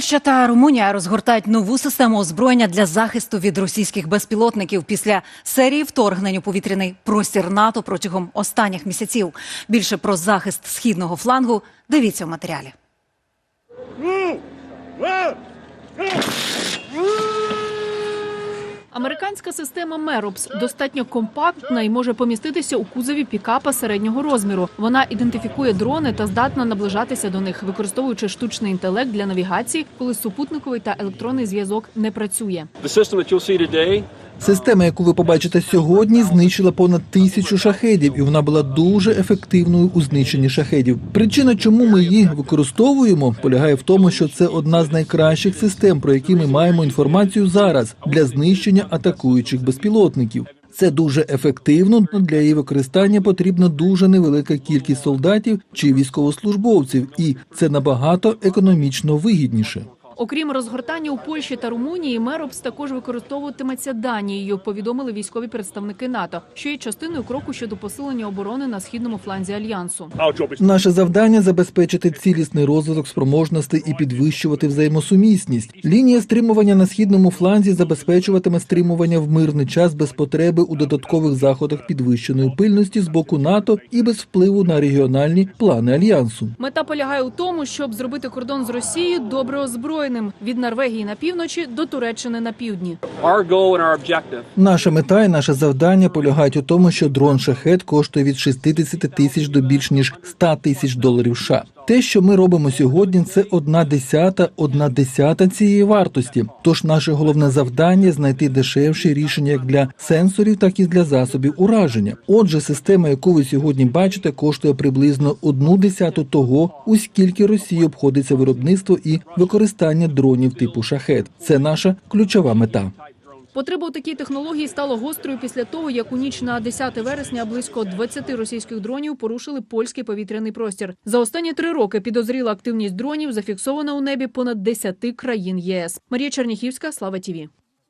Польща та Румунія розгортають нову систему озброєння для захисту від російських безпілотників після серії вторгнень у повітряний простір НАТО протягом останніх місяців. Більше про захист східного флангу дивіться в матеріалі. Американська система Меропс достатньо компактна і може поміститися у кузові пікапа середнього розміру. Вона ідентифікує дрони та здатна наближатися до них, використовуючи штучний інтелект для навігації, коли супутниковий та електронний зв'язок не працює. Система, яку ви побачите сьогодні, знищила понад тисячу шахедів, і вона була дуже ефективною у знищенні шахедів. Причина, чому ми її використовуємо, полягає в тому, що це одна з найкращих систем, про які ми маємо інформацію зараз для знищення атакуючих безпілотників. Це дуже ефективно. но Для її використання потрібна дуже невелика кількість солдатів чи військовослужбовців, і це набагато економічно вигідніше. Окрім розгортання у Польщі та Румунії, Меропс також використовуватиметься Данією. Повідомили військові представники НАТО, що є частиною кроку щодо посилення оборони на східному фланзі альянсу. Наше завдання забезпечити цілісний розвиток спроможностей і підвищувати взаємосумісність. Лінія стримування на східному фланзі забезпечуватиме стримування в мирний час без потреби у додаткових заходах підвищеної пильності з боку НАТО і без впливу на регіональні плани альянсу. Мета полягає у тому, щоб зробити кордон з Росією добре озброєним від Норвегії на півночі до Туреччини на півдні. Наша мета і наше завдання полягають у тому, що дрон шахет коштує від 60 тисяч до більш ніж 100 тисяч доларів. США. Те, що ми робимо сьогодні, це одна десята, одна десята цієї вартості. Тож наше головне завдання знайти дешевші рішення як для сенсорів, так і для засобів ураження. Отже, система, яку ви сьогодні бачите, коштує приблизно одну десяту того, у скільки Росії обходиться виробництво і використання дронів типу шахет. Це наша ключова мета. Потреба у такій технології стала гострою після того, як у ніч на 10 вересня близько 20 російських дронів порушили польський повітряний простір. За останні три роки підозріла активність дронів зафіксована у небі понад 10 країн ЄС. Марія Черніхівська, Слава Тіві.